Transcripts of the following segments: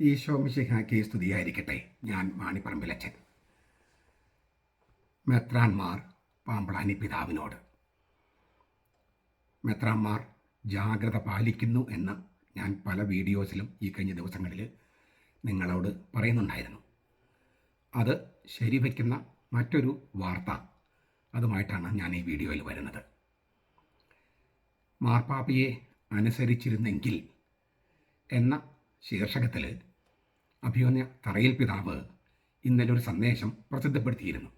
ഈശോ മിശിഹാക്കി സ്തുതിയായിരിക്കട്ടെ. ഞാൻ വാണിപ്പറമ്പിലച്ചൻ മെത്രാൻമാർ പാമ്പളാനി പിതാവിനോട്. മെത്രാന്മാർ ജാഗ്രത പാലിക്കുന്നു എന്ന് ഞാൻ പല വീഡിയോസിലും ഈ കഴിഞ്ഞ ദിവസങ്ങളിൽ നിങ്ങളോട് പറയുന്നുണ്ടായിരുന്നു. അത് ശരിവയ്ക്കുന്ന മറ്റൊരു വാർത്ത അതുമായിട്ടാണ് ഞാൻ ഈ വീഡിയോയിൽ വരുന്നത്. മാർപ്പാപ്പയെ അനുസരിച്ചിരുന്നെങ്കിൽ എന്ന ശീർഷകത്തിൽ അഭിയോന്യ തറയിൽ പിതാവ് ഇന്നലെ ഒരു സന്ദേശം പ്രസിദ്ധപ്പെടുത്തിയിരുന്നു.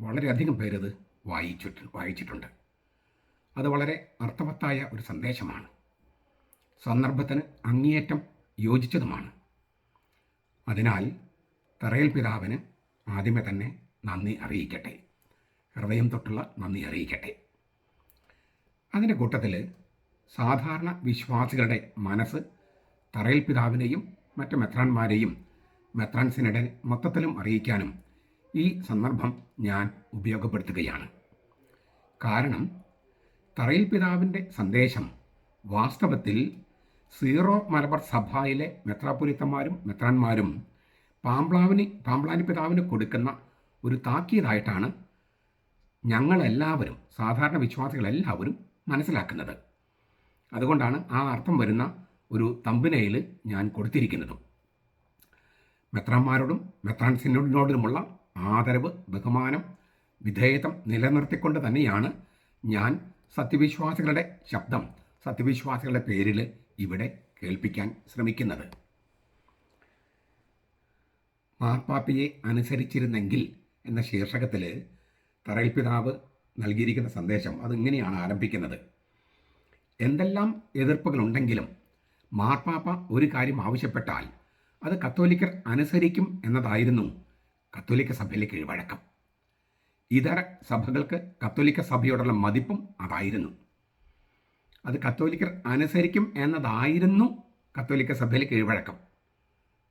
വളരെയധികം പേരത് വായിച്ചിട്ട് വായിച്ചിട്ടുണ്ട്. അത് വളരെ അർത്ഥവത്തായ ഒരു സന്ദേശമാണ്. സന്ദർഭത്തിന് അങ്ങേയറ്റം യോജിച്ചതുമാണ്. അതിനാൽ തറയിൽ പിതാവിന് ആദ്യമേ തന്നെ നന്ദി അറിയിക്കട്ടെ. ഹൃദയം തൊട്ടുള്ള നന്ദി അറിയിക്കട്ടെ. അതിന്റെ കൂട്ടത്തിൽ സാധാരണ വിശ്വാസികളുടെ മനസ്സ് തറയിൽ പിതാവിനെയും മറ്റ് മെത്രാന്മാരെയും മെത്രാൻസിനിടെ മൊത്തത്തിലും അറിയിക്കാനും ഈ സന്ദർഭം ഞാൻ ഉപയോഗപ്പെടുത്തുകയാണ്. കാരണം തറയിൽ പിതാവിന്റെ സന്ദേശം വാസ്തവത്തിൽ സീറോ മലബാർ സഭയിലെ മെത്രാപുരിത്തന്മാരും മെത്രാന്മാരും പാമ്പ്ലാവിന് പാമ്പ്ലാനി പിതാവിന് കൊടുക്കുന്ന ഒരു താക്കീതായിട്ടാണ് ഞങ്ങളെല്ലാവരും സാധാരണ വിശ്വാസികളെല്ലാവരും മനസ്സിലാക്കുന്നത്. അതുകൊണ്ടാണ് ആ അർത്ഥം വരുന്ന ഒരു തമ്പിനയിൽ ഞാൻ കൊടുത്തിരിക്കുന്നതും. മെത്രാന്മാരോടും മെത്രാൻസിനോടിനോടുമുള്ള ആദരവ് ബഹുമാനം വിധേയത്വം നിലനിർത്തിക്കൊണ്ട് തന്നെയാണ് ഞാൻ സത്യവിശ്വാസികളുടെ ശബ്ദം സത്യവിശ്വാസികളുടെ പേരിൽ ഇവിടെ കേൾപ്പിക്കാൻ ശ്രമിക്കുന്നത്. മാർപ്പാപ്പയെ അനുസരിച്ചിരുന്നെങ്കിൽ എന്ന ശീർഷകത്തിൽ തറയിൽ പിതാവ് നൽകിയിരിക്കുന്ന സന്ദേശം അതിങ്ങനെയാണ് ആരംഭിക്കുന്നത്. എന്തെല്ലാം എതിർപ്പുകളുണ്ടെങ്കിലും മാർപ്പാപ്പ ഒരു കാര്യം ആവശ്യപ്പെട്ടാൽ അത് കത്തോലിക്കർ അനുസരിക്കും എന്നതായിരുന്നു കത്തോലിക്ക സഭയിലെ കീഴ്വഴക്കം. ഇതര സഭകൾക്ക് കത്തോലിക്ക സഭയോടുള്ള മതിപ്പും അതായിരുന്നു. അത് കത്തോലിക്കർ അനുസരിക്കും എന്നതായിരുന്നു കത്തോലിക്ക സഭയിലെ കീഴ്വഴക്കം.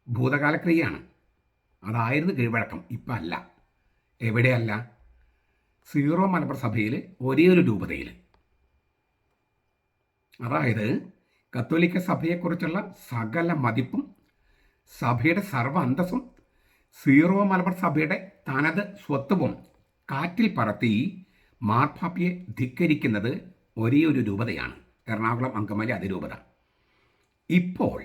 ഭൂതകാലക്രിയയാണ്. അതായിരുന്നു കീഴ്വഴക്കം. ഇപ്പം അല്ല. എവിടെയല്ല? സീറോ മലബാർ സഭയിൽ ഒരേ ഒരു രൂപതയിൽ അതായത് കത്തോലിക്ക സഭയെക്കുറിച്ചുള്ള സകല മതിപ്പും സഭയുടെ സർവ അന്തസ്സും സീറോ മലബാർ സഭയുടെ തനത് സ്വത്വവും കാറ്റിൽ പറത്തി മാർപ്പാപ്പയെ ധിക്കരിക്കുന്നത് ഒരേ ഒരു രൂപതയാണ്. എറണാകുളം അങ്കമാലി അതിരൂപത. ഇപ്പോൾ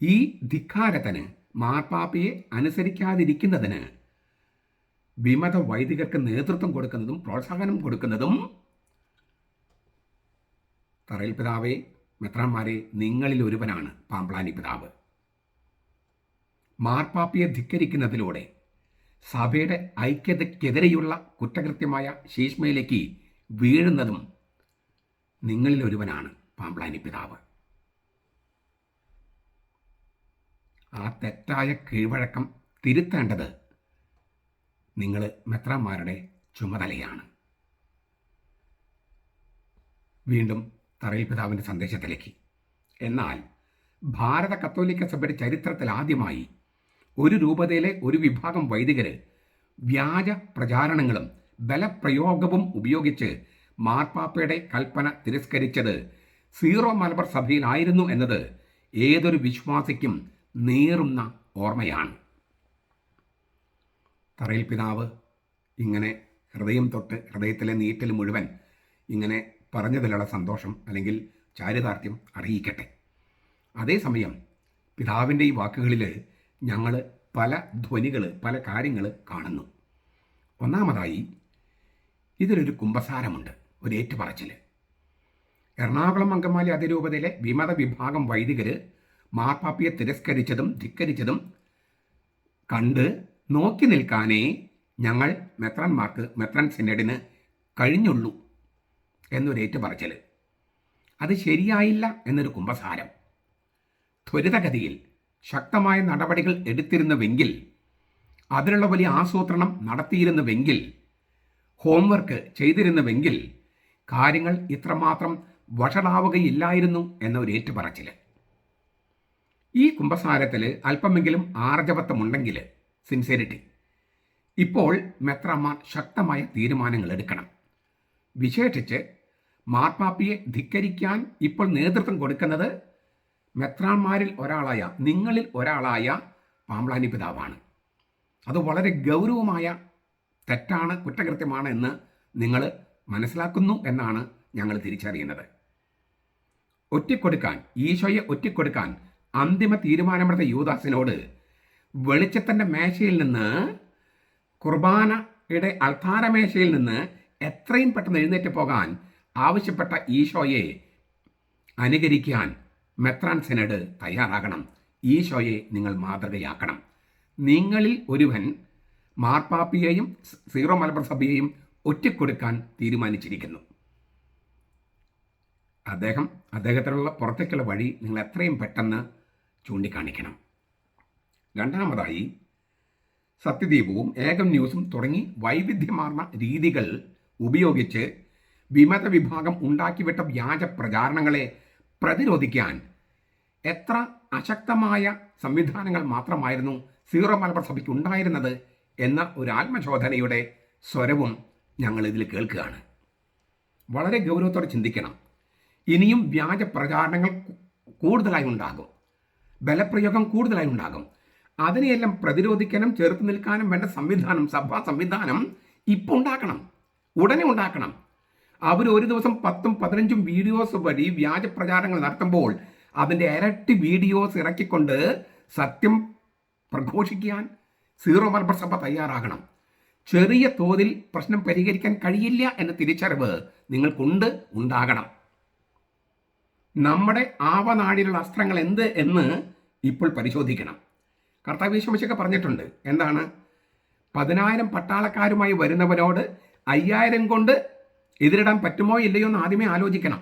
ഈ ധിക്കാരത്തിന് മാർപ്പാപ്പയെ അനുസരിക്കാതിരിക്കുന്നതിന് വിമത വൈദികർക്ക് നേതൃത്വം കൊടുക്കുന്നതും പ്രോത്സാഹനം കൊടുക്കുന്നതും തറയിൽ പിതാവെ മെത്രാന്മാരെ നിങ്ങളിൽ ഒരുവനാണ് പാമ്പ്ലാനി പിതാവ്. മാർപ്പാപ്പയെ ധിക്കരിക്കുന്നതിലൂടെ സഭയുടെ ഐക്യതയ്ക്കെതിരെയുള്ള കുറ്റകൃത്യമായ ശീഷ്മയിലേക്ക് വീഴുന്നതും നിങ്ങളിൽ ഒരുവനാണ് പാമ്പ്ലാനി പിതാവ്. ആ തെറ്റായ കീഴ്വഴക്കം തിരുത്തേണ്ടത് നിങ്ങൾ മെത്രാന്മാരുടെ ചുമതലയാണ്. വീണ്ടും തറയിൽ പിതാവിന്റെ സന്ദേശത്തിലേക്ക്. എന്നാൽ ഭാരത കത്തോലിക്ക സഭയുടെ ചരിത്രത്തിൽ ആദ്യമായി ഒരു രൂപതയിലെ ഒരു വിഭാഗം വൈദികർ വ്യാജ പ്രചാരണങ്ങളും ബലപ്രയോഗവും ഉപയോഗിച്ച് മാർപ്പാപ്പയുടെ കൽപ്പന തിരസ്കരിച്ചത് സീറോ മലബാർ സഭയിലായിരുന്നു എന്നത് ഏതൊരു വിശ്വാസിക്കും നേറുന്ന ഓർമ്മയാണ്. തറയിൽ പിതാവ് ഇങ്ങനെ ഹൃദയം തൊട്ട് ഹൃദയത്തിലെ നീറ്റൽ മുഴുവൻ ഇങ്ങനെ പറഞ്ഞതിലുള്ള സന്തോഷം അല്ലെങ്കിൽ ചാരിതാർത്ഥ്യം അറിയിക്കട്ടെ. അതേസമയം പിതാവിന്റെ ഈ വാക്കുകളിൽ ഞങ്ങൾ പല ധ്വനികൾ പല കാര്യങ്ങൾ കാണുന്നു. ഒന്നാമതായി ഇതിലൊരു കുംഭസാരമുണ്ട് ഒരു ഏറ്റുപറച്ചിൽ. എറണാകുളം അങ്കമാലി അതിരൂപതയിലെ വിമത വിഭാഗം വൈദികർ മാർപ്പാപ്പിയെ തിരസ്കരിച്ചതും ധിക്കരിച്ചതും കണ്ട് നോക്കി നിൽക്കാനേ ഞങ്ങൾ മെത്രാൻമാർക്ക് മെത്രാൻ സിനഡിന് കഴിഞ്ഞുള്ളൂ. എന്നൊരു ഏറ്റുപറച്ചിൽ അത് ശരിയായില്ല എന്നൊരു കുംഭസാരം ത്വരിതഗതിയിൽ ശക്തമായ നടപടികൾ എടുത്തിരുന്നുവെങ്കിൽ അതിനുള്ള വലിയ ആസൂത്രണം നടത്തിയിരുന്നുവെങ്കിൽ ഹോംവർക്ക് ചെയ്തിരുന്നുവെങ്കിൽ കാര്യങ്ങൾ ഇത്രമാത്രം വഷളാവുകയില്ലായിരുന്നു എന്നൊരു ഏറ്റുപറച്ചിൽ ഈ കുംഭസാരത്തിൽ അല്പമെങ്കിലും ആർജവത്വമുണ്ടെങ്കിൽ സിൻസിയറിറ്റി ഇപ്പോൾ മെത്രമാർ ശക്തമായ തീരുമാനങ്ങൾ എടുക്കണം വിശേഷിച്ച് മാർപ്പാപ്പിയെ ധിക്കരിക്കാൻ ഇപ്പോൾ നേതൃത്വം കൊടുക്കുന്നത് മെത്രാന്മാരിൽ ഒരാളായ നിങ്ങളിൽ ഒരാളായ പാമ്പളാനി പിതാവാണ്. അത് വളരെ ഗൗരവമായ തെറ്റാണ് കുറ്റകൃത്യമാണ് എന്ന് നിങ്ങൾ മനസ്സിലാക്കുന്നു എന്നാണ് ഞങ്ങൾ തിരിച്ചറിയുന്നത്. ഒറ്റിക്കൊടുക്കാൻ ഈശോയെ ഒറ്റിക്കൊടുക്കാൻ അന്തിമ തീരുമാനമെടുത്ത യൂദാസിനോട് വെളിച്ചത്തിന്റെ മേശയിൽ നിന്ന് കുർബാനയുടെ അൾത്താരമേശയിൽ നിന്ന് എത്രയും പെട്ടെന്ന് എഴുന്നേറ്റ് പോകാൻ ആവശ്യപ്പെട്ട ഈശോയെ അനുകരിക്കാൻ മെത്രാൻ സെനഡ് തയ്യാറാകണം. ഈശോയെ നിങ്ങൾ മാതൃകയാക്കണം. നിങ്ങളിൽ ഒരുവൻ മാർപ്പാപ്പിയെയും സീറോ മലബാർ സഭയെയും ഒറ്റക്കൊടുക്കാൻ തീരുമാനിച്ചിരിക്കുന്നു. അദ്ദേഹം അദ്ദേഹത്തിനുള്ള പുറത്തേക്കുള്ള വഴി നിങ്ങൾ എത്രയും പെട്ടെന്ന് ചൂണ്ടിക്കാണിക്കണം. രണ്ടാമതായി സത്യദീപവും ഏകം ന്യൂസും തുടങ്ങി വൈവിധ്യമാർന്ന രീതികൾ ഉപയോഗിച്ച് വിമത വിഭാഗം ഉണ്ടാക്കിവിട്ട വ്യാജ പ്രചാരണങ്ങളെ പ്രതിരോധിക്കാൻ എത്ര അശക്തമായ സംവിധാനങ്ങൾ മാത്രമായിരുന്നു സീറോ മലബാർ സഭയ്ക്ക് ഉണ്ടായിരുന്നത് എന്ന ഒരു ആത്മശോധനയുടെ സ്വരവും ഞങ്ങൾ ഇതിൽ കേൾക്കുകയാണ്. വളരെ ഗൗരവത്തോടെ ചിന്തിക്കണം. ഇനിയും വ്യാജ പ്രചാരണങ്ങൾ കൂടുതലായി ഉണ്ടാകും. ബലപ്രയോഗം കൂടുതലായി ഉണ്ടാകും. അതിനെയെല്ലാം പ്രതിരോധിക്കാനും ചെറുത്ത് നിൽക്കാനും വേണ്ട സംവിധാനം സഭാ സംവിധാനം ഇപ്പോൾ ഉണ്ടാക്കണം ഉടനെ ഉണ്ടാക്കണം. അവർ ഒരു ദിവസം പത്തും പതിനഞ്ചും വീഡിയോസ് വഴി വ്യാജ പ്രചാരങ്ങൾ നടത്തുമ്പോൾ അതിന്റെ ഇരട്ടി വീഡിയോസ് ഇറക്കിക്കൊണ്ട് സത്യം പ്രഘോഷിക്കാൻ സീറോ മലബാർ സഭ തയ്യാറാകണം. ചെറിയ തോതിൽ പ്രശ്നം പരിഹരിക്കാൻ കഴിയില്ല എന്ന തിരിച്ചറിവ് നിങ്ങൾക്കുണ്ട് ഉണ്ടാകണം. നമ്മുടെ ആവനാടിലുള്ള അസ്ത്രങ്ങൾ എന്ത് എന്ന് ഇപ്പോൾ പരിശോധിക്കണം. കർത്താവിശ്വമിച്ചൊക്കെ പറഞ്ഞിട്ടുണ്ട് എന്താണ്? പതിനായിരം പട്ടാളക്കാരുമായി വരുന്നവരോട് അയ്യായിരം കൊണ്ട് എതിരിടാൻ പറ്റുമോ ഇല്ലയോ എന്ന് ആദ്യമേ ആലോചിക്കണം.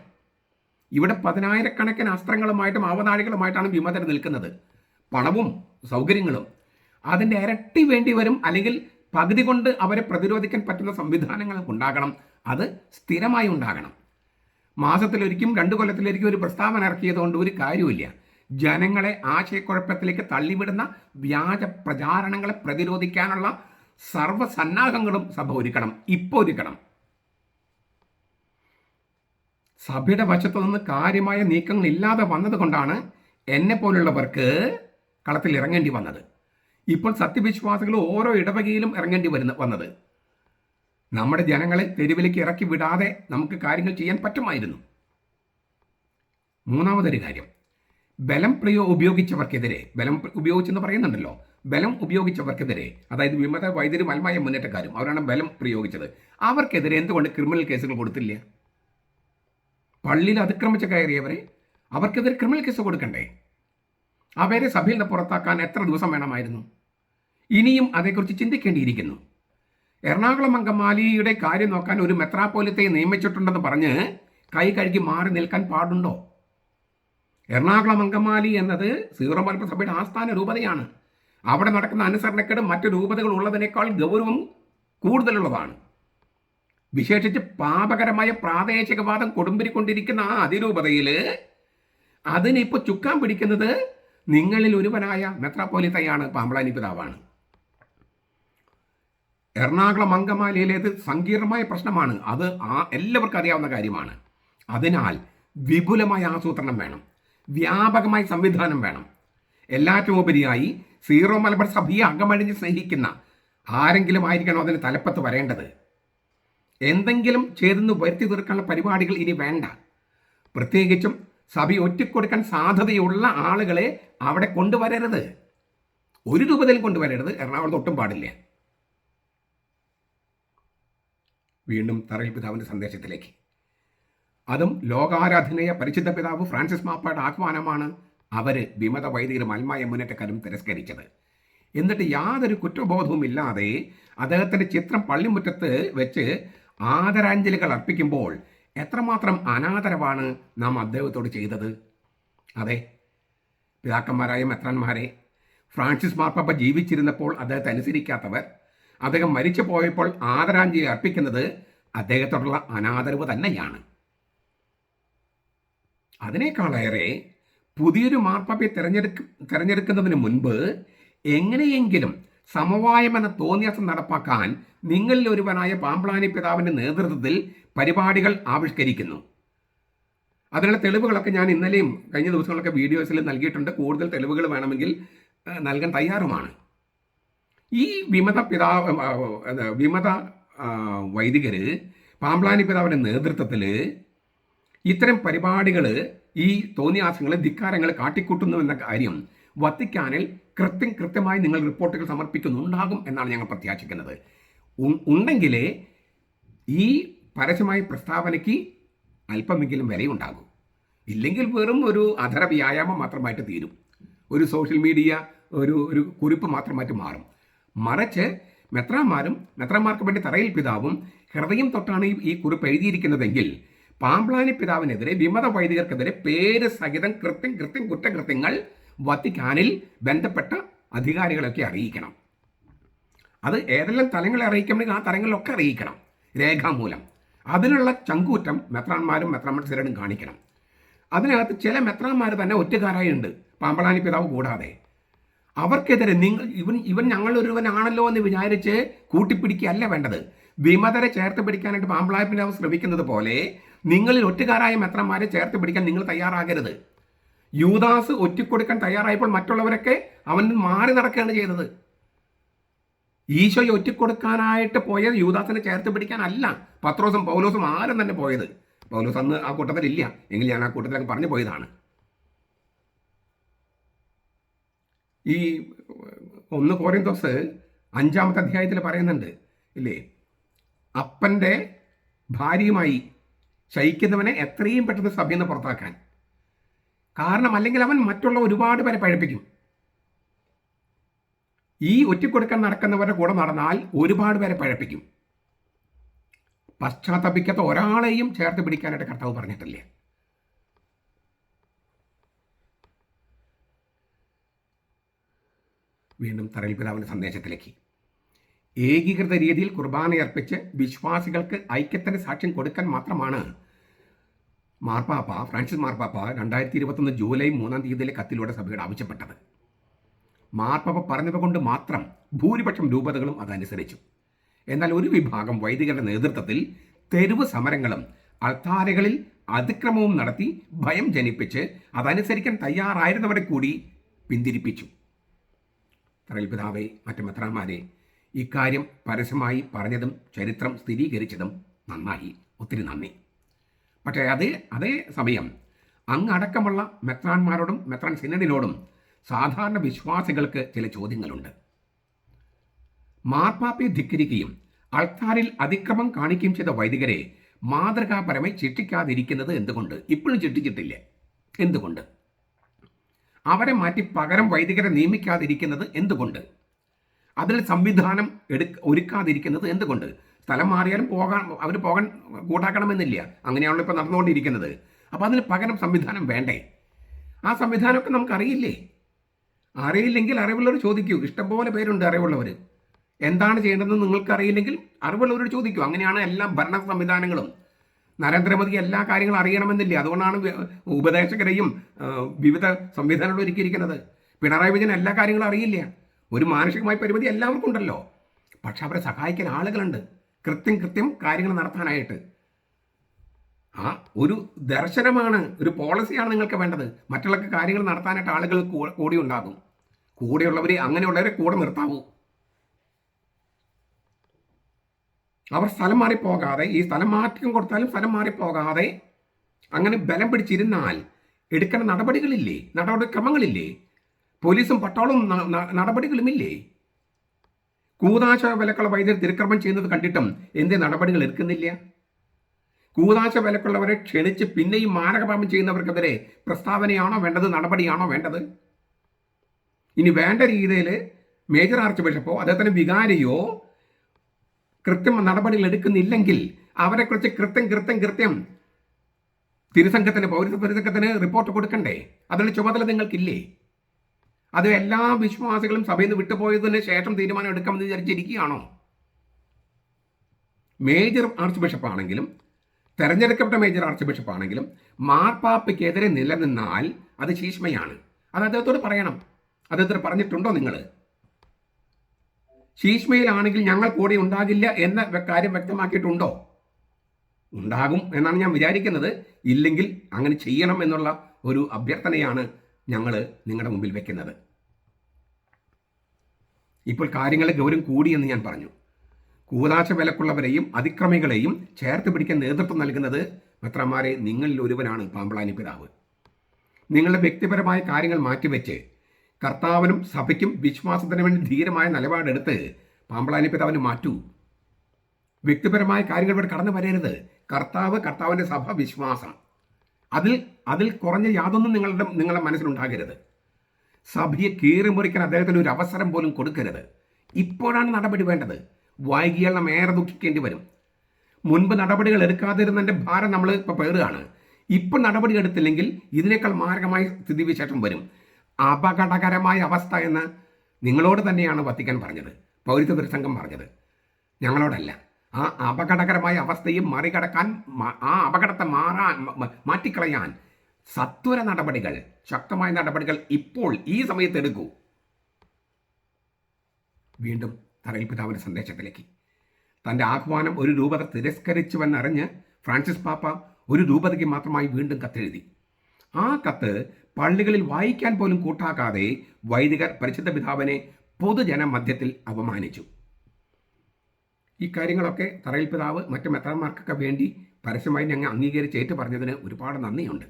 ഇവിടെ പതിനായിരക്കണക്കിന് അസ്ത്രങ്ങളുമായിട്ടും ആവനാഴികളുമായിട്ടാണ് വിമതർ നിൽക്കുന്നത്. പണവും സൗകര്യങ്ങളും. അതിന്റെ ഇരട്ടി വേണ്ടി വരും അല്ലെങ്കിൽ പകുതി കൊണ്ട് അവരെ പ്രതിരോധിക്കാൻ പറ്റുന്ന സംവിധാനങ്ങൾ ഉണ്ടാകണം. അത് സ്ഥിരമായി ഉണ്ടാകണം. മാസത്തിലൊരിക്കും രണ്ട് കൊല്ലത്തിലൊരിക്കും ഒരു പ്രസ്താവന ഇറക്കിയതുകൊണ്ട് ഒരു കാര്യമില്ല ജനങ്ങളെ ആശയക്കുഴപ്പത്തിലേക്ക് തള്ളിവിടുന്ന വ്യാജ പ്രചാരണങ്ങളെ പ്രതിരോധിക്കാനുള്ള സർവസന്നാഹങ്ങളും സഭ ഒരുക്കണം. ഇപ്പോൾ ഒരുക്കണം. സഭയുടെ വശത്തു നിന്ന് കാര്യമായ നീക്കങ്ങൾ ഇല്ലാതെ വന്നതുകൊണ്ടാണ് എന്നെ പോലുള്ളവർക്ക് കളത്തിൽ ഇറങ്ങേണ്ടി വന്നത്. ഇപ്പോൾ സത്യവിശ്വാസികൾ ഓരോ ഇടവകയിലും ഇറങ്ങേണ്ടി വരുന്ന വന്നത്. നമ്മുടെ ജനങ്ങളെ തെരുവിലേക്ക് ഇറക്കി വിടാതെ നമുക്ക് കാര്യങ്ങൾ ചെയ്യാൻ പറ്റുമായിരുന്നു. മൂന്നാമതൊരു കാര്യം. ബലം പ്രയോ ഉപയോഗിച്ചവർക്കെതിരെ ബലം ഉപയോഗിച്ചെന്ന് പറയുന്നുണ്ടല്ലോ. ബലം ഉപയോഗിച്ചവർക്കെതിരെ അതായത് വിമത വൈദ്യുതി മൽമായ മുന്നേറ്റക്കാരും അവരാണ് ബലം പ്രയോഗിച്ചത്. അവർക്കെതിരെ എന്തുകൊണ്ട് ക്രിമിനൽ കേസുകൾ കൊടുത്തില്ല? പള്ളിയിൽ അതിക്രമിച്ച് കയറിയവരെ അവർക്കെതിരെ ക്രിമിനൽ കേസ് കൊടുക്കണ്ടേ? അവരെ സഭയിൽ നിന്ന് പുറത്താക്കാൻ എത്ര ദിവസം വേണമായിരുന്നു? ഇനിയും അതേക്കുറിച്ച് ചിന്തിക്കേണ്ടിയിരിക്കുന്നു. എറണാകുളം അങ്കമാലിയുടെ കാര്യം നോക്കാൻ ഒരു മെത്രാപ്പോലത്തെ നിയമിച്ചിട്ടുണ്ടെന്ന് പറഞ്ഞ് കൈ കഴുകി മാറി നിൽക്കാൻ പാടുണ്ടോ? എറണാകുളം അങ്കമാലി എന്നത് സീറോ മലപ്പുറം സഭയുടെ ആസ്ഥാന രൂപതയാണ്. അവിടെ നടക്കുന്ന അനുസരണക്കേട് മറ്റു രൂപതകൾ ഉള്ളതിനേക്കാൾ ഗൗരവം കൂടുതലുള്ളതാണ്. വിശേഷിച്ച് പാപകരമായ പ്രാദേശികവാദം കൊടുമ്പിരിക്കൊണ്ടിരിക്കുന്ന ആ അതിരൂപതയിൽ അതിനിപ്പോ ചുക്കാൻ പിടിക്കുന്നത് നിങ്ങളിൽ ഒരുവനായ മെത്രാപ്പോലിത്തയാണ് പാമ്പളാനി പിതാവാണ്. എറണാകുളം അങ്കമാലിയിലേത് സങ്കീർണമായ പ്രശ്നമാണ്. അത് ആ എല്ലാവർക്കും അറിയാവുന്ന കാര്യമാണ്. അതിനാൽ വിപുലമായ ആസൂത്രണം വേണം. വ്യാപകമായ സംവിധാനം വേണം. എല്ലാറ്റവും ഉപരിയായി സീറോ മലബാർ സഭയെ അകമഴിഞ്ഞ് സ്നേഹിക്കുന്ന ആരെങ്കിലും ആയിരിക്കണം അതിന് തലപ്പത്ത് വരേണ്ടത്. എന്തെങ്കിലും ചെയ്തെന്ന് വരുത്തി തീർക്കാനുള്ള പരിപാടികൾ ഇനി വേണ്ട. പ്രത്യേകിച്ചും സഭ ഒറ്റക്കൊടുക്കാൻ സാധ്യതയുള്ള ആളുകളെ അവിടെ കൊണ്ടുവരരുത്. ഒരു രൂപത്തിലും കൊണ്ടുവരരുത്. എറണാകുളത്ത് ഒട്ടും പാടില്ല. വീണ്ടും തറയിൽ പിതാവിന്റെ സന്ദേശത്തിലേക്ക്. അതും ലോകാരാധനയ പരിശുദ്ധ പിതാവ് ഫ്രാൻസിസ് മാപ്പയുടെ ആഹ്വാനമാണ് അവർ വിമത വൈദികരും അൽമായ മുന്നേറ്റക്കാരും തിരസ്കരിച്ചത്. എന്നിട്ട് യാതൊരു കുറ്റബോധവും ഇല്ലാതെ അദ്ദേഹത്തിന്റെ ചിത്രം പള്ളിമുറ്റത്ത് വെച്ച് ആദരാഞ്ജലികൾ അർപ്പിക്കുമ്പോൾ എത്രമാത്രം അനാദരവാണ് നാം അദ്ദേഹത്തോട് ചെയ്തത്? അതെ പിതാക്കന്മാരായ മെത്രാന്മാരെ ഫ്രാൻസിസ് മാർപ്പാപ്പ ജീവിച്ചിരുന്നപ്പോൾ അദ്ദേഹത്തെ അനുസരിക്കാത്തവർ അദ്ദേഹം മരിച്ചു പോയപ്പോൾ ആദരാഞ്ജലി അർപ്പിക്കുന്നത് അദ്ദേഹത്തോടുള്ള അനാദരവ് തന്നെയാണ്. അതിനേക്കാളേറെ പുതിയൊരു മാർപ്പാപ്പയെ തിരഞ്ഞെടുക്ക തിരഞ്ഞെടുക്കുന്നതിന് മുൻപ് എങ്ങനെയെങ്കിലും സമവായമെന്ന തോന്നിയാസം നടപ്പാക്കാൻ നിങ്ങളിൽ ഒരുവനായ പാമ്പ്ലാനി പിതാവിന്റെ നേതൃത്വത്തിൽ പരിപാടികൾ ആവിഷ്കരിക്കുന്നു. അതിനുള്ള തെളിവുകളൊക്കെ ഞാൻ ഇന്നലെയും കഴിഞ്ഞ ദിവസങ്ങളൊക്കെ വീഡിയോസിൽ നൽകിയിട്ടുണ്ട്. കൂടുതൽ തെളിവുകൾ വേണമെങ്കിൽ നൽകാൻ തയ്യാറുമാണ്. ഈ വിമത പിതാവ് വിമത വൈദികർ പാമ്പ്ലാനി പിതാവിന്റെ നേതൃത്വത്തിൽ ഇത്തരം പരിപാടികൾ ഈ തോന്നിയാസങ്ങൾ ധിക്കാരങ്ങൾ കാട്ടിക്കൂട്ടുന്നു എന്ന കാര്യം വത്തിക്കാനിൽ കൃത്യം കൃത്യമായി നിങ്ങൾ റിപ്പോർട്ടുകൾ സമർപ്പിക്കുന്നുണ്ടാകും എന്നാണ് ഞങ്ങൾ പ്രത്യാശിക്കുന്നത്. ഉണ്ടെങ്കിലേ ഈ പരസ്യമായ പ്രസ്താവനയ്ക്ക് അല്പമെങ്കിലും വിലയുണ്ടാകും. ഇല്ലെങ്കിൽ വെറും ഒരു അധര വ്യായാമം മാത്രമായിട്ട് തീരും. ഒരു സോഷ്യൽ മീഡിയ ഒരു ഒരു കുറിപ്പ് മാത്രമായിട്ട് മാറും. മറിച്ച് മെത്രാമാരും മെത്രാമാർക്ക് വേണ്ടി തറയിൽ പിതാവും ഹൃദയം തൊട്ടാണ് ഈ- കുറിപ്പ് എഴുതിയിരിക്കുന്നതെങ്കിൽ പാമ്പ്ലാനി പിതാവിനെതിരെ വിമത വൈദികർക്കെതിരെ പേര് സഹിതം കൃത്യം കൃത്യം കുറ്റകൃത്യങ്ങൾ വത്തിക്കാനിൽ ബന്ധപ്പെട്ട അധികാരികളൊക്കെ അറിയിക്കണം. അത് ഏതെല്ലാം തലങ്ങളെ അറിയിക്കണമെങ്കിൽ ആ തലങ്ങളിലൊക്കെ അറിയിക്കണം രേഖാമൂലം. അതിനുള്ള ചങ്കൂറ്റം മെത്രാന്മാരും മെത്രാമത്സരനും കാണിക്കണം. അതിനകത്ത് ചില മെത്രാന്മാർ തന്നെ ഒറ്റക്കാരായുണ്ട് പാമ്പളാനി പിതാവ് കൂടാതെ. അവർക്കെതിരെ നിങ്ങൾ ഇവൻ ഇവൻ ഞങ്ങൾ ഒരുവനാണല്ലോ എന്ന് വിചാരിച്ച് കൂട്ടിപ്പിടിക്കുകയല്ല വേണ്ടത്. വിമതരെ ചേർത്ത് പിടിക്കാനായിട്ട് പാമ്പളാനി പിതാവ് ശ്രമിക്കുന്നത് പോലെ നിങ്ങളിൽ ഒറ്റുകാരായ മെത്രന്മാരെ ചേർത്ത് പിടിക്കാൻ നിങ്ങൾ തയ്യാറാകരുത്. യൂദാസ് ഒറ്റിക്കൊടുക്കാൻ തയ്യാറായപ്പോൾ മറ്റുള്ളവരൊക്കെ അവൻ മാറി നടക്കുകയാണ് ചെയ്തത്. ഈശോയെ ഒറ്റിക്കൊടുക്കാനായിട്ട് പോയത് യൂദാസിനെ ചേർത്ത് പിടിക്കാനല്ല പത്രോസും പൗലോസും ആരും തന്നെ പോയത്. പൗലോസ് അന്ന് ആ കൂട്ടത്തിലില്ല എങ്കിൽ ഞാൻ ആ കൂട്ടത്തിലൊക്കെ പറഞ്ഞു പോയതാണ്. ഈ ഒന്ന് കോരിന്തോസ് അഞ്ചാമത്തെ അധ്യായത്തിൽ പറയുന്നുണ്ട് ഇല്ലേ? അപ്പന്റെ ഭാര്യയുമായി ശയിക്കുന്നവനെ എത്രയും പെട്ടെന്ന് സഭയിൽ നിന്ന് പുറത്താക്കാൻ. കാരണം അല്ലെങ്കിൽ അവൻ മറ്റുള്ള ഒരുപാട് പേരെ പഴപ്പിക്കും. ഈ ഒറ്റിക്കൊടുക്കാൻ നടക്കുന്നവരുടെ കൂടെ നടന്നാൽ ഒരുപാട് പേരെ പഴപ്പിക്കും. പശ്ചാത്തപിക്കാത്ത ഒരാളെയും ചേർത്ത് പിടിക്കാനായിട്ട് കർത്താവ് പറഞ്ഞിട്ടില്ല? വീണ്ടും തറയിൽ പിതാവിന്റെ സന്ദേശത്തിലേക്ക്. ഏകീകൃത രീതിയിൽ കുർബാനയർപ്പിച്ച് വിശ്വാസികൾക്ക് ഐക്യത്തിന് സാക്ഷ്യം കൊടുക്കാൻ മാത്രമാണ് മാർപ്പാപ്പ ഫ്രാൻസിസ് മാർപ്പാപ്പ രണ്ടായിരത്തി ഇരുപത്തൊന്ന് ജൂലൈ മൂന്നാം തീയതിയിലെ കത്തിലൂടെ സഭയോട് ആവശ്യപ്പെട്ടത്. മാർപ്പാപ്പ പറഞ്ഞത് കൊണ്ട് മാത്രം ഭൂരിപക്ഷം രൂപതകളും അതനുസരിച്ചു. എന്നാൽ ഒരു വിഭാഗം വൈദികരുടെ നേതൃത്വത്തിൽ തെരുവ് സമരങ്ങളും അൾത്താരകളിൽ അതിക്രമവും നടത്തി ഭയം ജനിപ്പിച്ച് അതനുസരിക്കാൻ തയ്യാറായിരുന്നവരെ കൂടി പിന്തിരിപ്പിച്ചു. തറയിൽ പിതാവെ മറ്റു മെത്രാന്മാരെ ഇക്കാര്യം പരസ്യമായി പറഞ്ഞതും ചരിത്രം സ്ഥിരീകരിച്ചതും നന്നായി. ഒത്തിരി നന്ദി. പക്ഷേ അതേ അതേ സമയം അങ്ങടക്കമുള്ള മെത്രാന്മാരോടും മെത്രാൻ സിനഡിനോടും സാധാരണ വിശ്വാസികൾക്ക് ചില ചോദ്യങ്ങളുണ്ട്. മാർപ്പാപ്പയെ ധിക്കരിക്കുകയും അൾത്താരിൽ അതിക്രമം കാണിക്കുകയും ചെയ്ത വൈദികരെ മാതൃകാപരമായി ശിക്ഷിക്കാതിരിക്കുന്നത് എന്തുകൊണ്ട്? ഇപ്പോഴും ശിക്ഷിച്ചിട്ടില്ല എന്തുകൊണ്ട്? അവരെ മാറ്റി പകരം വൈദികരെ നിയമിക്കാതിരിക്കുന്നത് എന്തുകൊണ്ട്? അതിൽ സംവിധാനം എടുക്ക ഒരുക്കാതിരിക്കുന്നത് എന്തുകൊണ്ട്? സ്ഥലം മാറിയാലും പോകാൻ അവർ പോകാൻ കൂട്ടാക്കണമെന്നില്ല. അങ്ങനെയാണല്ലോ ഇപ്പോൾ നടന്നുകൊണ്ടിരിക്കുന്നത്. അപ്പോൾ അതിന് പകരം സംവിധാനം വേണ്ടേ? ആ സംവിധാനമൊക്കെ നമുക്കറിയില്ലേ? അറിയില്ലെങ്കിൽ അറിവുള്ളവർ ചോദിക്കൂ. ഇഷ്ടംപോലെ പേരുണ്ട് അറിവുള്ളവർ എന്താണ് ചെയ്യേണ്ടതെന്ന് നിങ്ങൾക്കറിയില്ലെങ്കിൽ അറിവുള്ളവരോട് ചോദിക്കൂ. അങ്ങനെയാണ് എല്ലാ ഭരണ സംവിധാനങ്ങളും. നരേന്ദ്രമോദി എല്ലാ കാര്യങ്ങളും അറിയണമെന്നില്ല. അതുകൊണ്ടാണ് ഉപദേശകരെയും വിവിധ സംവിധാനങ്ങളും ഒരുക്കിയിരിക്കുന്നത്. പിണറായി വിജയൻ എല്ലാ കാര്യങ്ങളും അറിയില്ല. ഒരു മാനസികമായ പരിമിതി എല്ലാവർക്കും ഉണ്ടല്ലോ. പക്ഷെ അവരെ സഹായിക്കാൻ ആളുകളുണ്ട്. കൃത്യം കൃത്യം കാര്യങ്ങൾ നടത്താനായിട്ട്. ആ ഒരു ദർശനമാണ് ഒരു പോളിസിയാണ് നിങ്ങൾക്ക് വേണ്ടത്. മറ്റുള്ള കാര്യങ്ങൾ നടത്താനായിട്ട് ആളുകൾ കൂടി ഉണ്ടാകും. കൂടെയുള്ളവരെ അങ്ങനെയുള്ളവരെ കൂടെ നിർത്താവൂ. അവർ സ്ഥലം മാറിപ്പോകാതെ ഈ സ്ഥലം മാറ്റം കൊടുത്താലും സ്ഥലം മാറിപ്പോകാതെ അങ്ങനെ ബലം പിടിച്ചിരുന്നാൽ എടുക്കേണ്ട നടപടികളില്ലേ? നടപടിക്രമങ്ങളില്ലേ? പോലീസും പട്ടാളവും നടപടികളുമില്ലേ? കൂതാശ വിലക്കുള്ള വൈദ്യർ തിരുക്രമം ചെയ്യുന്നത് കണ്ടിട്ടും എന്തേ നടപടികൾ എടുക്കുന്നില്ല? കൂതാശ വിലക്കുള്ളവരെ ക്ഷണിച്ച് പിന്നെയും മാരകപാപം ചെയ്യുന്നവർക്കെതിരെ പ്രസ്താവനയാണോ വേണ്ടത് നടപടിയാണോ വേണ്ടത്? ഇനി വേണ്ട രീതിയിൽ മേജർ ആർച്ച് ബിഷപ്പോ അദ്ദേഹത്തിന് വികാരിയോ കൃത്യം നടപടികൾ എടുക്കുന്നില്ലെങ്കിൽ അവരെക്കുറിച്ച് കൃത്യം കൃത്യം കൃത്യം തിരുസംഘത്തിന് പൗരത്വ തിരുസംഘത്തിന് റിപ്പോർട്ട് കൊടുക്കണ്ടേ? അതിന്റെ ചുമതല നിങ്ങൾക്കില്ലേ? അത് എല്ലാ വിശ്വാസികളും സഭയിൽ നിന്ന് വിട്ടുപോയതിന് ശേഷം തീരുമാനം എടുക്കാമെന്ന് വിചാരിച്ചിരിക്കുകയാണോ? മേജർ ആർച്ച് ബിഷപ്പ് ആണെങ്കിലും തെരഞ്ഞെടുക്കപ്പെട്ട മേജർ ആർച്ച് ബിഷപ്പ് ആണെങ്കിലും മാർപ്പാപ്പയ്ക്കെതിരെ നിലനിന്നാൽ അത് ശീഷ്മയാണ്. അത് അദ്ദേഹത്തോട് പറയണം. അദ്ദേഹത്തോട് പറഞ്ഞിട്ടുണ്ടോ നിങ്ങൾ ശീഷ്മയിലാണെങ്കിൽ ഞങ്ങൾ കൂടെ ഉണ്ടാകില്ല എന്ന കാര്യം വ്യക്തമാക്കിയിട്ടുണ്ടോ? ഉണ്ടാകും എന്നാണ് ഞാൻ വിചാരിക്കുന്നത്. ഇല്ലെങ്കിൽ അങ്ങനെ ചെയ്യണം എന്നുള്ള ഒരു അഭ്യർത്ഥനയാണ് ഞങ്ങൾ നിങ്ങളുടെ മുമ്പിൽ വെക്കുന്നത്. ഇപ്പോൾ കാര്യങ്ങളെ ഗൗരവം കൂടിയെന്ന് ഞാൻ പറഞ്ഞു. കൂതാശ വിലക്കുള്ളവരെയും അതിക്രമികളെയും ചേർത്ത് പിടിക്കാൻ നേതൃത്വം നൽകുന്നത് മെത്രമാരെ നിങ്ങളിൽ ഒരുവനാണ് പാമ്പളാനി പിതാവ്. നിങ്ങളുടെ വ്യക്തിപരമായ കാര്യങ്ങൾ മാറ്റിവെച്ച് കർത്താവിനും സഭയ്ക്കും വിശ്വാസത്തിന് വേണ്ടി ധീരമായ നിലപാടെടുത്ത് പാമ്പളാനി പിതാവിന് മാറ്റൂ. വ്യക്തിപരമായ കാര്യങ്ങൾ ഇവിടെ കടന്നു വരരുത്. കർത്താവ് കർത്താവിന്റെ സഭ വിശ്വാസം. അതിൽ അതിൽ കുറഞ്ഞ യാതൊന്നും നിങ്ങളുടെ നിങ്ങളുടെ മനസ്സിലുണ്ടാകരുത്. സഭയെ കീറിമുറിക്കാൻ അദ്ദേഹത്തിന് ഒരു അവസരം പോലും കൊടുക്കരുത്. ഇപ്പോഴാണ് നടപടി വേണ്ടത്. വൈകിയാൽ നാം ഏറെ ദുഃഖിക്കേണ്ടി വരും. മുൻപ് നടപടികൾ എടുക്കാതിരുന്നതിന്റെ ഭാരം നമ്മൾ ഇപ്പോൾ പേറുകയാണ്. ഇപ്പം നടപടി എടുത്തില്ലെങ്കിൽ ഇതിനേക്കാൾ മാരകമായ സ്ഥിതിവിശേഷം വരും. അപകടകരമായ അവസ്ഥ എന്ന് നിങ്ങളോട് തന്നെയാണ് വത്തിക്കാൻ പറഞ്ഞത്. പൗരത്വ ദൃസംഘം പറഞ്ഞത്. ഞങ്ങളോടല്ല. ആ അപകടകരമായ അവസ്ഥയും മറികടക്കാൻ ആ അപകടത്തെ മാറാൻ മാറ്റിക്കളയാൻ സത്വര നടപടികൾ ശക്തമായ നടപടികൾ ഇപ്പോൾ ഈ സമയത്ത് എടുക്കൂ. വീണ്ടും തറയിൽ പിതാവിന്റെ സന്ദേശത്തിലേക്ക്. തന്റെ ആഹ്വാനം ഒരു രൂപത തിരസ്കരിച്ചുവെന്നറിഞ്ഞ് ഫ്രാൻസിസ് പാപ്പ ഒരു രൂപതയ്ക്ക് മാത്രമായി വീണ്ടും കത്തെഴുതി. ആ കത്ത് പള്ളികളിൽ വായിക്കാൻ പോലും കൂട്ടാക്കാതെ വൈദികർ പരിശുദ്ധ പിതാവിനെ പൊതുജന മധ്യത്തിൽ അപമാനിച്ചു. ഈ കാര്യങ്ങളൊക്കെ തറയിൽ പിതാവ് മറ്റ് മെത്രാന്മാർക്കൊക്കെ വേണ്ടി പരസ്യമായി ഞങ്ങൾ അംഗീകരിച്ച് ഏറ്റു പറഞ്ഞതിന് ഒരുപാട് നന്ദിയുണ്ട്.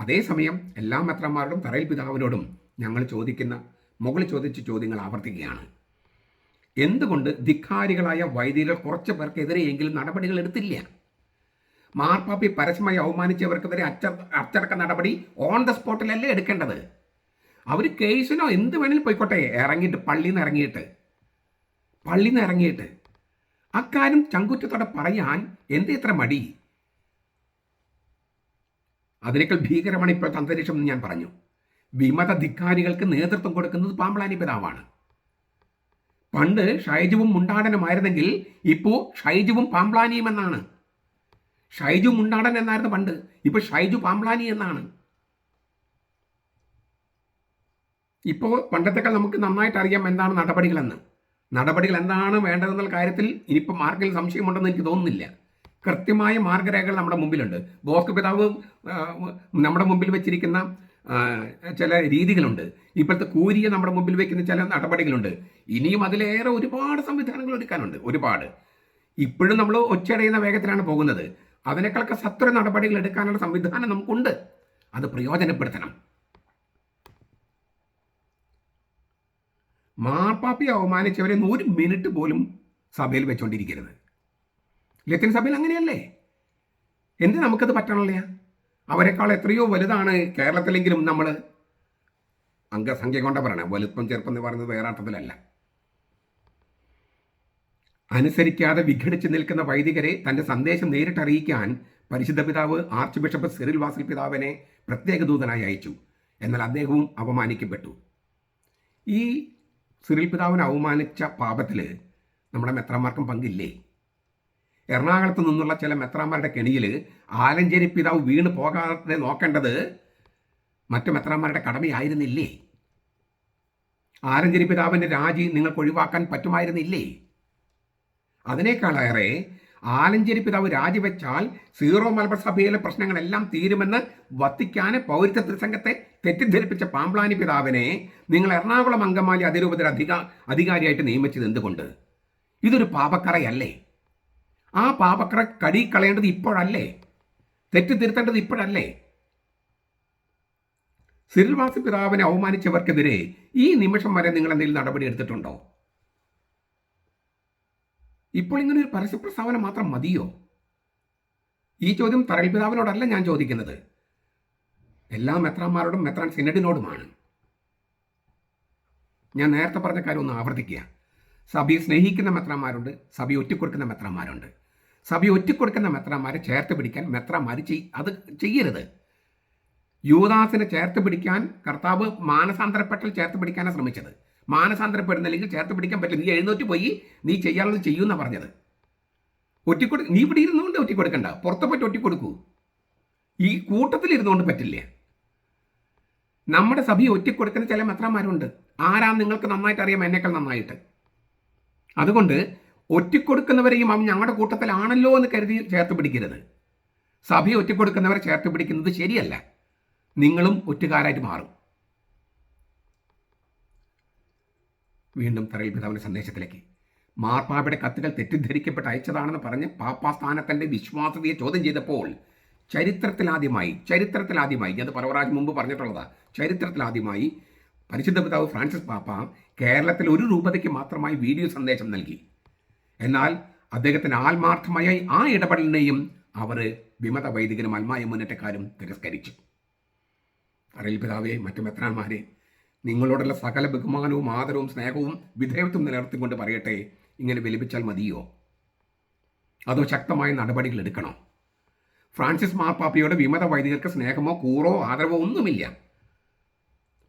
അതേസമയം എല്ലാ മെത്രന്മാരോടും തറയിൽ പിതാവിനോടും ഞങ്ങൾ ചോദിക്കുന്ന മുകളിൽ ചോദിച്ച ചോദ്യങ്ങൾ ആവർത്തിക്കുകയാണ്. എന്തുകൊണ്ട് ധിക്കാരികളായ വൈദികർ കുറച്ച് പേർക്കെതിരെയെങ്കിലും നടപടികൾ എടുത്തില്ല? മാർപ്പാപ്പി പരസ്യമായി അവമാനിച്ചവർക്കെതിരെ അച്ച അച്ചടക്ക നടപടി ഓൺ ദ സ്പോട്ടിലല്ലേ എടുക്കേണ്ടത്? അവർ കേസിനോ എന്ത് വേണേലും പോയിക്കോട്ടെ ഇറങ്ങിയിട്ട് പള്ളിയിൽ നിന്ന് ഇറങ്ങിയിട്ട്. പള്ളിയിൽ നിന്ന് ഇറങ്ങിയിട്ട് അക്കാര്യം ചങ്കുറ്റത്തോടെ പറയാൻ എന്തേ ഇത്ര മടി? അതിനേക്കാൾ ഭീകരമാണ് ഇപ്പോഴത്തെ അന്തരീക്ഷം എന്ന് ഞാൻ പറഞ്ഞു. വിമത ധിക്കാരികൾക്ക് നേതൃത്വം കൊടുക്കുന്നത് പാമ്പളാനി പിതാവാണ്. പണ്ട് ഷൈജുവും മുണ്ടാടനുമായിരുന്നെങ്കിൽ ഇപ്പോൾ ഷൈജുവും പാമ്പ്ലാനിയും എന്നാണ്. ഷൈജു മുണ്ടാടൻ എന്നായിരുന്നു പണ്ട്. ഇപ്പോൾ ഷൈജു പാമ്പ്ലാനി എന്നാണ്. ഇപ്പോൾ പണ്ടത്തെക്കാൾ നമുക്ക് നന്നായിട്ട് അറിയാം എന്താണ് നടപടികളെന്ന്. നടപടികൾ എന്താണ് വേണ്ടതെന്നുള്ള കാര്യത്തിൽ ഇനിയിപ്പോൾ മാർക്കിൽ സംശയമുണ്ടെന്ന് എനിക്ക് തോന്നുന്നില്ല. കൃത്യമായ മാർഗരേഖകൾ നമ്മുടെ മുമ്പിലുണ്ട്. ബോസ്ക് പിതാവ് നമ്മുടെ മുമ്പിൽ വെച്ചിരിക്കുന്ന ചില രീതികളുണ്ട്. ഇപ്പോഴത്തെ കൂരിയെ നമ്മുടെ മുമ്പിൽ വെക്കുന്ന ചില നടപടികളുണ്ട്. ഇനിയും അതിലേറെ ഒരുപാട് സംവിധാനങ്ങൾ എടുക്കാനുണ്ട് ഒരുപാട്. ഇപ്പോഴും നമ്മൾ ഒച്ചടയുന്ന വേഗത്തിലാണ് പോകുന്നത്. അതിനേക്കാളൊക്കെ സത്വര നടപടികൾ എടുക്കാനുള്ള സംവിധാനം നമുക്കുണ്ട്. അത് പ്രയോജനപ്പെടുത്തണം. മാർപ്പാപ്പയെ അവമാനിച്ചവരെ ഒരു മിനിറ്റ് പോലും സഭയിൽ വെച്ചുകൊണ്ടിരിക്കരുത് ലത്തിൻ സഭയിൽ അങ്ങനെയല്ലേ? എന്ത് നമുക്കത് പറ്റണില്ല അവരെക്കാൾ എത്രയോ വലുതാണ് കേരളത്തിലെങ്കിലും നമ്മൾ അംഗസംഖ്യ കൊണ്ട പറയണേ. വലുപ്പം ചെറുപ്പം എന്ന് പറയുന്നത് വേറെ അർത്ഥത്തിലല്ല. അനുസരിക്കാതെ വിഘടിച്ച് നിൽക്കുന്ന വൈദികരെ തന്റെ സന്ദേശം നേരിട്ടറിയിക്കാൻ പരിശുദ്ധ പിതാവ് ആർച്ച് ബിഷപ്പ് സിറിൽ വാസിൽ പിതാവിനെ പ്രത്യേക ദൂതനായി അയച്ചു. എന്നാൽ അദ്ദേഹവും അപമാനിക്കപ്പെട്ടു. ഈ സിറിൽ പിതാവിനെ അവമാനിച്ച പാപത്തിൽ നമ്മുടെ മെത്രാന്മാർക്കും പങ്കില്ലേ? എറണാകുളത്ത് നിന്നുള്ള ചില മെത്രാന്മാരുടെ കെണിയിൽ ആലഞ്ചേരി പിതാവ് വീണ് പോകാതെ നോക്കേണ്ടത് മറ്റു മെത്രാന്മാരുടെ കടമയായിരുന്നില്ലേ? ആലഞ്ചേരി പിതാവിന്റെ രാജി നിങ്ങൾക്ക് ഒഴിവാക്കാൻ പറ്റുമായിരുന്നില്ലേ? അതിനേക്കാളേറെ ആലഞ്ചേരി പിതാവ് രാജിവെച്ചാൽ സീറോ മലബാർ സഭയിലെ പ്രശ്നങ്ങളെല്ലാം തീരുമെന്ന് വത്തിക്കാന് പൗരത്വ ത്രിസംഘത്തെ തെറ്റിദ്ധരിപ്പിച്ച പാമ്പ്ലാനി പിതാവിനെ നിങ്ങൾ എറണാകുളം അങ്കമാലി അതിരൂപതയുടെ അധിക അധികാരിയായിട്ട് നിയമിച്ചത് എന്തുകൊണ്ട്? ഇതൊരു പാപക്കറയല്ലേ? ആ പാപക്കറ കടി കളയേണ്ടത് ഇപ്പോഴല്ലേ? തെറ്റിദ്ധരുത്തേണ്ടത് ഇപ്പോഴല്ലേ? സിറിൽവാസി പിതാവിനെ അവമാനിച്ചവർക്കെതിരെ ഈ നിമിഷം വരെ നിങ്ങൾ എന്തെങ്കിലും നടപടി എടുത്തിട്ടുണ്ടോ? ഇപ്പോൾ ഇങ്ങനെ ഒരു പരസ്യ പ്രസ്താവന മാത്രം മതിയോ? ഈ ചോദ്യം തറയിൽ പിതാവിനോടല്ല ഞാൻ ചോദിക്കുന്നത്. എല്ലാ മെത്രാന്മാരോടും മെത്രാൻ സിനഡിനോടുമാണ്. ഞാൻ നേരത്തെ പറഞ്ഞ കാര്യം ഒന്ന് ആവർത്തിക്കുക. സഭയെ സ്നേഹിക്കുന്ന മെത്രാന്മാരുണ്ട് സഭയെ ഒറ്റിക്കൊടുക്കുന്ന മെത്രാന്മാരുണ്ട്. സഭയെ ഒറ്റിക്കൊടുക്കുന്ന മെത്രാന്മാരെ ചേർത്ത് പിടിക്കാൻ മെത്രാന്മാർ ചെയ് അത് ചെയ്യരുത്. യുവദാസിനെ ചേർത്ത് പിടിക്കാൻ കർത്താവ് മാനസാന്തരപ്പെട്ടൽ ചേർത്ത് പിടിക്കാനാണ് ശ്രമിച്ചത്. മാനസാന്തരപ്പെടുന്നില്ലെങ്കിൽ ചേർത്ത് പിടിക്കാൻ പറ്റില്ല. നീ എഴുന്നേറ്റ് പോയി നീ ചെയ്യാനുള്ളത് ചെയ്യുമെന്നാണ് പറഞ്ഞത്. ഒറ്റിക്കൊടു നീ ഇവിടെ ഇരുന്നുകൊണ്ട് ഒറ്റിക്കൊടുക്കണ്ട. പുറത്തെ പറ്റി ഒറ്റിക്കൊടുക്കൂ. ഈ കൂട്ടത്തിൽ ഇരുന്നുകൊണ്ട് പറ്റില്ല. നമ്മുടെ സഭയെ ഒറ്റിക്കൊടുക്കുന്ന ചില മെത്രന്മാരുണ്ട്. ആരാ നിങ്ങൾക്ക് നന്നായിട്ട് അറിയാം എന്നേക്കാൾ നന്നായിട്ട്. അതുകൊണ്ട് ഒറ്റിക്കൊടുക്കുന്നവരെയും അവൻ ഞങ്ങളുടെ കൂട്ടത്തിലാണല്ലോ എന്ന് കരുതി ചേർത്ത് പിടിക്കരുത്. സഭയെ ഒറ്റിക്കൊടുക്കുന്നവരെ ചേർത്ത് പിടിക്കുന്നത് ശരിയല്ല. നിങ്ങളും ഒറ്റുകാരായിട്ട് മാറും. വീണ്ടും തറയിൽ പിതാവിന്റെ സന്ദേശത്തിലേക്ക്. മാർപ്പാപ്പയുടെ കത്തുകൾ തെറ്റിദ്ധരിക്കപ്പെട്ട് അയച്ചതാണെന്ന് പറഞ്ഞ് പാപ്പാസ്ഥാനത്തിന്റെ വിശ്വാസതയെ ചോദ്യം ചെയ്തപ്പോൾ ചരിത്രത്തിലാദ്യമായി ചരിത്രത്തിലാദ്യമായി ഞാൻ പല പ്രാവശ്യം മുമ്പ് പറഞ്ഞിട്ടുള്ളതാണ് ചരിത്രത്തിലാദ്യമായി പരിശുദ്ധ പിതാവ് ഫ്രാൻസിസ് പാപ്പ കേരളത്തിൽ ഒരു രൂപതയ്ക്ക് മാത്രമായി വീഡിയോ സന്ദേശം നൽകി. എന്നാൽ അദ്ദേഹത്തിന് ആത്മാർത്ഥമായ ആ ഇടപെടലിനെയും അവർ വിമത വൈദികനും അൽമായ മുന്നേറ്റക്കാരും തിരസ്കരിച്ചു. അറിയിൽ പിതാവേ മറ്റു മെത്രാന്മാരെ നിങ്ങളോടുള്ള സകല ബഹുമാനവും ആദരവും സ്നേഹവും വിധേയത്വം നിലനിർത്തിക്കൊണ്ട് പറയട്ടെ. ഇങ്ങനെ വിലപിച്ചാൽ മതിയോ? അതോ ശക്തമായ നടപടികൾ എടുക്കണോ? ഫ്രാൻസിസ് മാർപ്പാപ്പയോട് വിമത വൈദികർക്ക് സ്നേഹമോ കൂറോ ആദരവോ ഒന്നുമില്ല.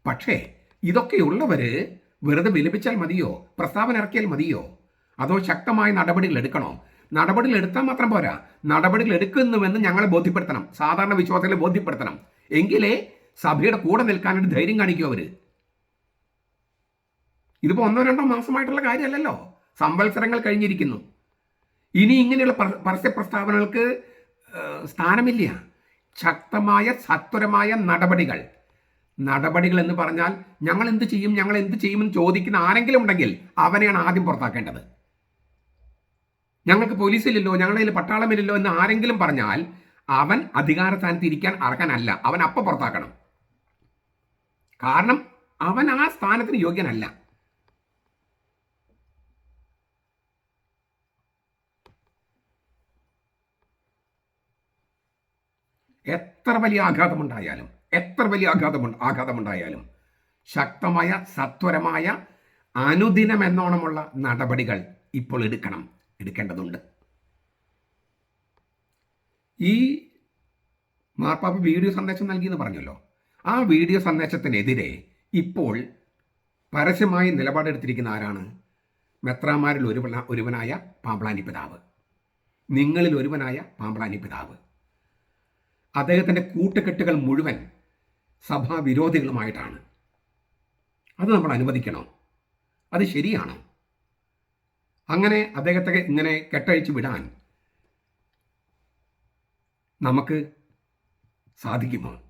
പക്ഷേ ഇതൊക്കെയുള്ളവർ വെറുതെ വിലപിച്ചാൽ മതിയോ? പ്രസ്താവന ഇറക്കിയാൽ മതിയോ? അതോ ശക്തമായ നടപടികൾ എടുക്കണോ? നടപടികൾ എടുത്താൽ മാത്രം പോരാ. നടപടികൾ എടുക്കുന്നുവെന്ന് ഞങ്ങളെ ബോധ്യപ്പെടുത്തണം. സാധാരണ വിശ്വാസികളെ ബോധ്യപ്പെടുത്തണം. എങ്കിലേ സഭയുടെ കൂടെ നിൽക്കാനൊരു ധൈര്യം കാണിക്കും അവർ. ഇതിപ്പോ ഒന്നോ രണ്ടോ മാസമായിട്ടുള്ള കാര്യമല്ലല്ലോ. സംവത്സരങ്ങൾ കഴിഞ്ഞിരിക്കുന്നു. ഇനി ഇങ്ങനെയുള്ള പരസ്യ പ്രസ്താവനകൾക്ക് സ്ഥാനമില്ല. ശക്തമായ സത്വരമായ നടപടികൾ. നടപടികൾ എന്ന് പറഞ്ഞാൽ ഞങ്ങൾ എന്ത് ചെയ്യും ഞങ്ങൾ എന്ത് ചെയ്യുമെന്ന് ചോദിക്കുന്ന ആരെങ്കിലും ഉണ്ടെങ്കിൽ അവനെയാണ് ആദ്യം പുറത്താക്കേണ്ടത്. ഞങ്ങൾക്ക് പോലീസില്ലല്ലോ ഞങ്ങളുടെ പട്ടാളമില്ലല്ലോ എന്ന് ആരെങ്കിലും പറഞ്ഞാൽ അവൻ അധികാര സ്ഥാനത്ത് ഇരിക്കാൻ അർഹനല്ല. അവൻ അപ്പം പുറത്താക്കണം. കാരണം അവൻ ആ സ്ഥാനത്തിന് യോഗ്യനല്ല. എത്ര വലിയ ആഘാതമുണ്ടായാലും എത്ര വലിയ ആഘാതം ആഘാതമുണ്ടായാലും ശക്തമായ സത്വരമായ അനുദിനം എന്നോണമുള്ള നടപടികൾ ഇപ്പോൾ എടുക്കണം എടുക്കേണ്ടതുണ്ട്. ഈ മാർപ്പാപ്പ വീഡിയോ സന്ദേശം നൽകി എന്ന് പറഞ്ഞല്ലോ. ആ വീഡിയോ സന്ദേശത്തിനെതിരെ ഇപ്പോൾ പരസ്യമായി നിലപാടെടുത്തിരിക്കുന്ന ആരാണ്? മെത്രാമാരിൽ ഒരുവന ഒരുവനായ പാമ്പളാനി പിതാവ്. നിങ്ങളിൽ ഒരുവനായ പാമ്പളാനി പിതാവ്. അദ്ദേഹത്തിന്റെ കൂട്ടുകെട്ടുകൾ മുഴുവൻ സഭാവിരോധികളുമായിട്ടാണ്. അത് നമ്മൾ അനുവദിക്കണോ. അത് ശരിയാണോ. അങ്ങനെ അദ്ദേഹത്തെ ഇങ്ങനെ കെട്ടഴിച്ചു വിടാൻ നമുക്ക് സാധിക്കുമോ?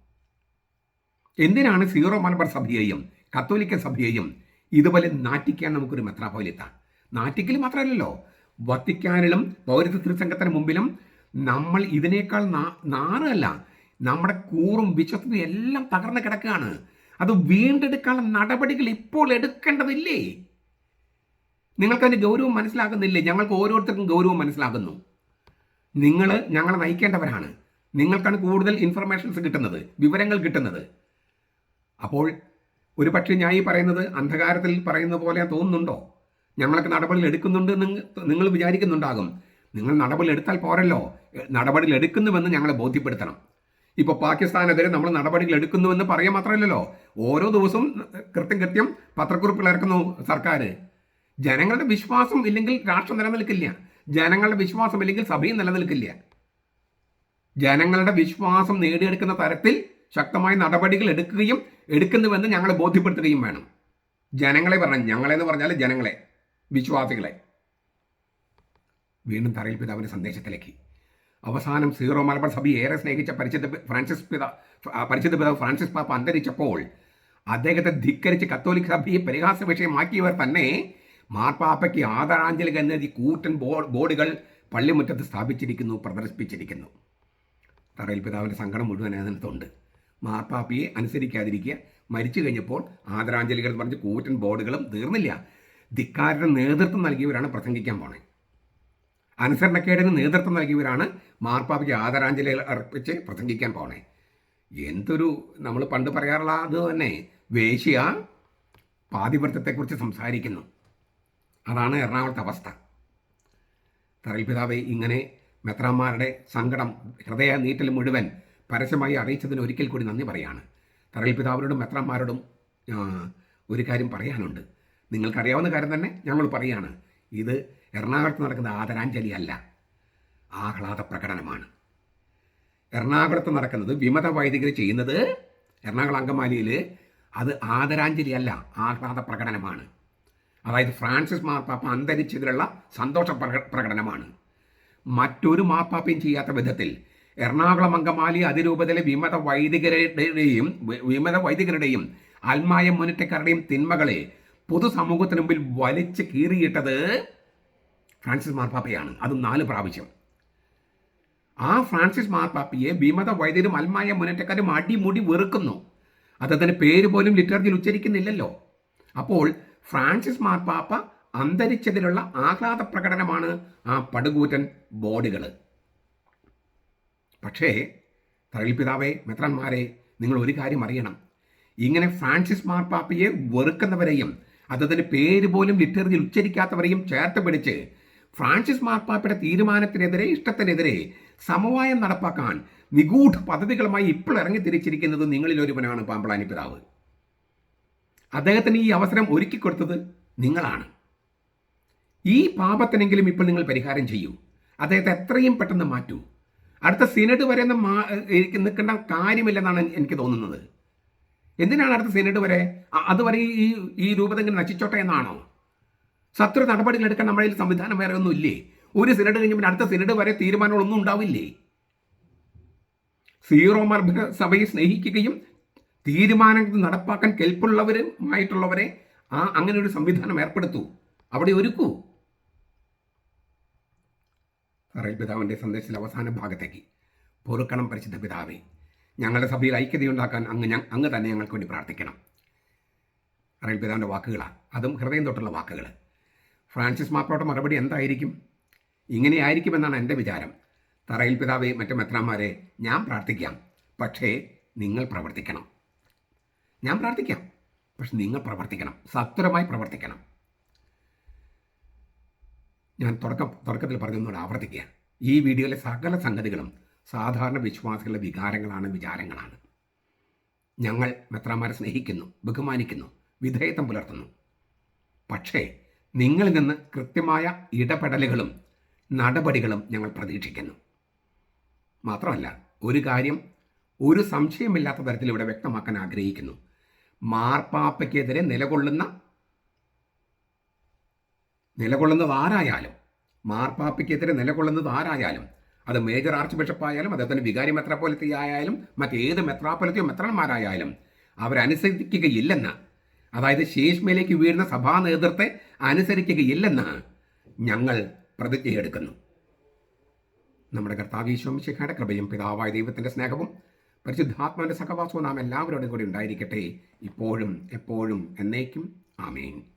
എന്തിനാണ് സീറോ മലബാർ സഭയെയും കത്തോലിക്ക സഭയെയും ഇതുപോലെ നാറ്റിക്കാൻ നമുക്കൊരു മെത്രാപോലിത്ത നാറ്റിക്കൽ മാത്രമല്ലല്ലോ. വത്തിക്കാനിലും പൗരത്വ തിരുസംഘത്തിന് മുമ്പിലും നമ്മൾ ഇതിനേക്കാൾ നാറല്ല. നമ്മുടെ കൂറും വിശ്വസ്തും എല്ലാം തകർന്നു കിടക്കുകയാണ്. അത് വീണ്ടെടുക്കാനുള്ള നടപടികൾ ഇപ്പോൾ എടുക്കേണ്ടതില്ലേ? നിങ്ങൾക്കതിന്റെ ഗൗരവം മനസ്സിലാകുന്നില്ലേ? ഞങ്ങൾക്ക് ഓരോരുത്തർക്കും ഗൗരവം മനസ്സിലാകുന്നു. നിങ്ങൾ ഞങ്ങളെ നയിക്കേണ്ടവരാണ്. നിങ്ങൾക്കാണ് കൂടുതൽ ഇൻഫർമേഷൻസ് കിട്ടുന്നത് വിവരങ്ങൾ കിട്ടുന്നത്. അപ്പോൾ ഒരു പക്ഷേ ഞാൻ ഈ പറയുന്നത് അന്ധകാരത്തിൽ പറയുന്ന പോലെ തോന്നുന്നുണ്ടോ? ഞങ്ങളൊക്കെ നടപടികൾ എടുക്കുന്നുണ്ട് നിങ്ങൾ വിചാരിക്കുന്നുണ്ടാകും. നിങ്ങൾ നടപടി എടുത്താൽ പോരല്ലോ. നടപടികൾ എടുക്കുന്നുവെന്ന് ഞങ്ങളെ ബോധ്യപ്പെടുത്തണം. ഇപ്പോൾ പാകിസ്ഥാനെതിരെ നമ്മൾ നടപടികൾ എടുക്കുന്നുവെന്ന് പറയുക മാത്രമല്ലല്ലോ. ഓരോ ദിവസവും കൃത്യം കൃത്യം പത്രക്കുറിപ്പുകൾ ഇറക്കുന്നു സർക്കാർ ജനങ്ങളുടെ വിശ്വാസം ഇല്ലെങ്കിൽ രാഷ്ട്രം നിലനിൽക്കില്ല. ജനങ്ങളുടെ വിശ്വാസം ഇല്ലെങ്കിൽ സഭയും നിലനിൽക്കില്ല. ജനങ്ങളുടെ വിശ്വാസം നേടിയെടുക്കുന്ന തരത്തിൽ ശക്തമായ നടപടികൾ എടുക്കുകയും എടുക്കുന്നുവെന്ന് ഞങ്ങളെ ബോധ്യപ്പെടുത്തുകയും വേണം. ജനങ്ങളെ പറഞ്ഞു ഞങ്ങളെന്ന് പറഞ്ഞാൽ ജനങ്ങളെ വിശ്വാസികളെ. വീണ്ടും തറയിൽ പിതാവിന്റെ സന്ദേശത്തിലേക്ക്. അവസാനം സീറോ മലബാർ സഭയെ ഏറെ സ്നേഹിച്ച പരിശുദ്ധ ഫ്രാൻസിസ് പിത പരിശുദ്ധ പിതാവ് ഫ്രാൻസിസ് പാപ്പ അന്തരിച്ചപ്പോൾ അദ്ദേഹത്തെ ധിക്കരിച്ച് കത്തോലിക് സഭയെ പരിഹാസ വിഷയമാക്കിയവർ തന്നെ മാർപ്പാപ്പയ്ക്ക് ആദരാഞ്ജലി എന്നെഴുതി കൂറ്റൻ ബോർഡുകൾ പള്ളിമുറ്റത്ത് സ്ഥാപിച്ചിരിക്കുന്നു പ്രദർശിപ്പിച്ചിരിക്കുന്നു. തറയിൽ പിതാവിന്റെ സങ്കടം മുഴുവൻ അതിനകത്തുണ്ട്. മാർപ്പാപ്പയെ അനുസരിക്കാതിരിക്കുക. മരിച്ചു കഴിഞ്ഞപ്പോൾ ആദരാഞ്ജലികൾ എന്ന് പറഞ്ഞ് കൂറ്റൻ ബോർഡുകളും തീർന്നില്ല. ധിക്കാരുടെ നേതൃത്വം നൽകിയവരാണ് പ്രസംഗിക്കാൻ പോണേ. അനുസരണക്കേടിന് നേതൃത്വം നൽകിയവരാണ് മാർപ്പാപ്പയ്ക്ക് ആദരാഞ്ജലികൾ അർപ്പിച്ച് പ്രസംഗിക്കാൻ പോണേ. എന്തൊരു നമ്മൾ പണ്ട് പറയാറുള്ള അത് തന്നെ വേശ്യ പാതിവൃത്തത്തെക്കുറിച്ച് സംസാരിക്കുന്നു. അതാണ് എറണാകുളത്തെ അവസ്ഥ. തറയിൽ ഇങ്ങനെ മെത്രാന്മാരുടെ സങ്കടം ഹൃദയ നീറ്റൽ മുഴുവൻ പരസ്യമായി അറിയിച്ചതിന് ഒരിക്കൽ കൂടി നന്ദി പറയാണ്. തറയിൽ പിതാവിനോടും മെത്രാന്മാരോടും ഒരു കാര്യം പറയാനുണ്ട്. നിങ്ങൾക്കറിയാവുന്ന കാര്യം തന്നെ ഞങ്ങൾ പറയാണ്. ഇത് എറണാകുളത്ത് നടക്കുന്ന ആദരാഞ്ജലി അല്ല ആഹ്ലാദ പ്രകടനമാണ്. എറണാകുളത്ത് നടക്കുന്നത് വിമത വൈദികർ ചെയ്യുന്നത് എറണാകുളം അങ്കമാലിയിൽ അത് ആദരാഞ്ജലി അല്ല ആഹ്ലാദ പ്രകടനമാണ്. അതായത് ഫ്രാൻസിസ് മാർപ്പാപ്പ അന്തരിച്ചതിലുള്ള സന്തോഷ പ്രകടനമാണ്. മറ്റൊരു മാർപ്പാപ്പയും ചെയ്യാത്ത വിധത്തിൽ എറണാകുളം അങ്കമാലി അതിരൂപതയിലെ വിമത വൈദികരുടെയും വിമത വൈദികരുടെയും ആത്മായ മുന്നേറ്റക്കാരുടെയും തിന്മകളെ പൊതുസമൂഹത്തിന് മുമ്പിൽ വലിച്ചു കീറിയിട്ടത് ഫ്രാൻസിസ് മാർപ്പാപ്പയാണ് അതും നാല് പ്രാവശ്യം. ആ ഫ്രാൻസിസ് മാർപ്പാപ്പയെ വിമത വൈദ്യരും അൽമായ മുന്നേറ്റക്കാരും അടിമുടി വെറുക്കുന്നു. അദ്ദേഹത്തിന്റെ പേര് പോലും ലിറ്റർജിയിൽ ഉച്ചരിക്കുന്നില്ലല്ലോ. അപ്പോൾ ഫ്രാൻസിസ് മാർപ്പാപ്പ അന്തരിച്ചതിലുള്ള ആഹ്ലാദ പ്രകടനമാണ് ആ പടുകൂറ്റൻ ബോർഡുകൾ പക്ഷേ തറയിൽപിതാവെ മെത്രന്മാരെ നിങ്ങൾ ഒരു കാര്യം അറിയണം. ഇങ്ങനെ ഫ്രാൻസിസ് മാർപ്പാപ്പയെ വെറുക്കുന്നവരെയും അദ്ദേഹത്തിന്റെ പേര് പോലും ലിറ്ററിയിൽ ഉച്ചരിക്കാത്തവരെയും ചേർത്ത് പിടിച്ച് ഫ്രാൻസിസ് മാർപ്പാപ്പയുടെ തീരുമാനത്തിനെതിരെ ഇഷ്ടത്തിനെതിരെ സമവായം നടപ്പാക്കാൻ നിഗൂഢ പദ്ധതികളുമായി ഇപ്പോൾ ഇറങ്ങി തിരിച്ചിരിക്കുന്നത് നിങ്ങളിൽ ഒരുവനാണ് പാമ്പളാനി പിതാവ്. അദ്ദേഹത്തിന് ഈ അവസരം ഒരുക്കി കൊടുത്തത് നിങ്ങളാണ്. ഈ പാപത്തിനെങ്കിലും ഇപ്പോൾ നിങ്ങൾ പരിഹാരം ചെയ്യൂ. അദ്ദേഹത്തെ എത്രയും പെട്ടെന്ന് മാറ്റൂ. അടുത്ത സിനഡ് വരെ നിൽക്കേണ്ട കാര്യമില്ലെന്നാണ് എനിക്ക് തോന്നുന്നത്. എന്തിനാണ് അടുത്ത സിനഡ് വരെ? അതുവരെ ഈ ഈ രൂപത നശിച്ചോട്ടെ എന്നാണോ? സത്വ നടപടികൾ എടുക്കാൻ നമ്മുടെ സംവിധാനം വേറെ ഒന്നും ഇല്ലേ ഒരു സിനഡ് കഴിഞ്ഞ് പിന്നെ അടുത്ത സിനഡ് വരെ തീരുമാനങ്ങളൊന്നും ഉണ്ടാവില്ലേ? സീറോ മർഭ സഭയെ സ്നേഹിക്കുകയും തീരുമാനങ്ങൾ നടപ്പാക്കാൻ കെൽപ്പുള്ളവരുമായിട്ടുള്ളവരെ ആ അങ്ങനെ ഒരു സംവിധാനം ഏർപ്പെടുത്തൂ. അവിടെ ഒരുക്കൂ. പറയൽ പിതാവിന്റെ സന്ദേശത്തിൽ അവസാന ഭാഗത്തേക്ക്. പൊറുക്കണം പരിശുദ്ധ പിതാവേ. ഞങ്ങളുടെ സഭയിൽ ഐക്യതയുണ്ടാക്കാൻ അങ്ങ് ഞ അങ്ങ് തന്നെ ഞങ്ങൾക്ക് വേണ്ടി പ്രാർത്ഥിക്കണം. പറയൽ പിതാവിന്റെ വാക്കുകളാണ് അതും ഹൃദയം തൊട്ടുള്ള വാക്കുകൾ ഫ്രാൻസിസ് മാപ്പയുടെ മറുപടി എന്തായിരിക്കും? ഇങ്ങനെയായിരിക്കുമെന്നാണ് എന്റെ വിചാരം. തറയിൽ പിതാവേ മറ്റു മെത്രാന്മാരെ ഞാൻ പ്രാർത്ഥിക്കാം. പക്ഷേ നിങ്ങൾ പ്രവർത്തിക്കണം. ഞാൻ പ്രാർത്ഥിക്കാം. പക്ഷെ നിങ്ങൾ പ്രവർത്തിക്കണം. സത്വരമായി പ്രവർത്തിക്കണം. ഞാൻ തുടക്കം തുടക്കത്തിൽ പറഞ്ഞൊന്നുകൂടെ ആവർത്തിക്കുക. ഈ വീഡിയോയിലെ സകല സംഗതികളും സാധാരണ വിശ്വാസികളുടെ വികാരങ്ങളാണ് വിചാരങ്ങളാണ്. ഞങ്ങൾ മെത്രാന്മാരെ സ്നേഹിക്കുന്നു ബഹുമാനിക്കുന്നു വിധേയത്വം പുലർത്തുന്നു. പക്ഷേ നിങ്ങളിൽ നിന്ന് കൃത്യമായ ഇടപെടലുകളും നടപടികളും ഞങ്ങൾ പ്രതീക്ഷിക്കുന്നു. മാത്രമല്ല ഒരു കാര്യം ഒരു സംശയമില്ലാത്ത തരത്തിൽ ഇവിടെ വ്യക്തമാക്കാൻ ആഗ്രഹിക്കുന്നു. മാർപ്പാപ്പയ്ക്കെതിരെ നിലകൊള്ളുന്ന നിലകൊള്ളുന്നത് ആരായാലും മാർപ്പാപ്പയ്ക്കെതിരെ നിലകൊള്ളുന്നത് ആരായാലും അത് മേജർ ആർച്ച് ബിഷപ്പായാലും അദ്ദേഹത്തിന് വികാരി മെത്രാപ്പോലത്തി ആയാലും മറ്റേത് മെത്രാപ്പൊലത്തിയോ മെത്രാന്മാരായാലും അവരനുസരിക്കുകയില്ലെന്ന് അതായത് ശേഷ്മയിലേക്ക് വീഴുന്ന സഭാ നേതൃത്വത്തെ അനുസരിക്കുകയില്ലെന്ന് ഞങ്ങൾ പ്രതിജ്ഞയെടുക്കുന്നു. നമ്മുടെ കർത്താവീശ്വംശിഖയുടെ കൃപയും പിതാവായ ദൈവത്തിന്റെ സ്നേഹവും പരിശുദ്ധാത്മാവിന്റെ സഹവാസവും നാം എല്ലാവരോടും കൂടി ഉണ്ടായിരിക്കട്ടെ. ഇപ്പോഴും എപ്പോഴും എന്നേക്കും. ആമേൻ.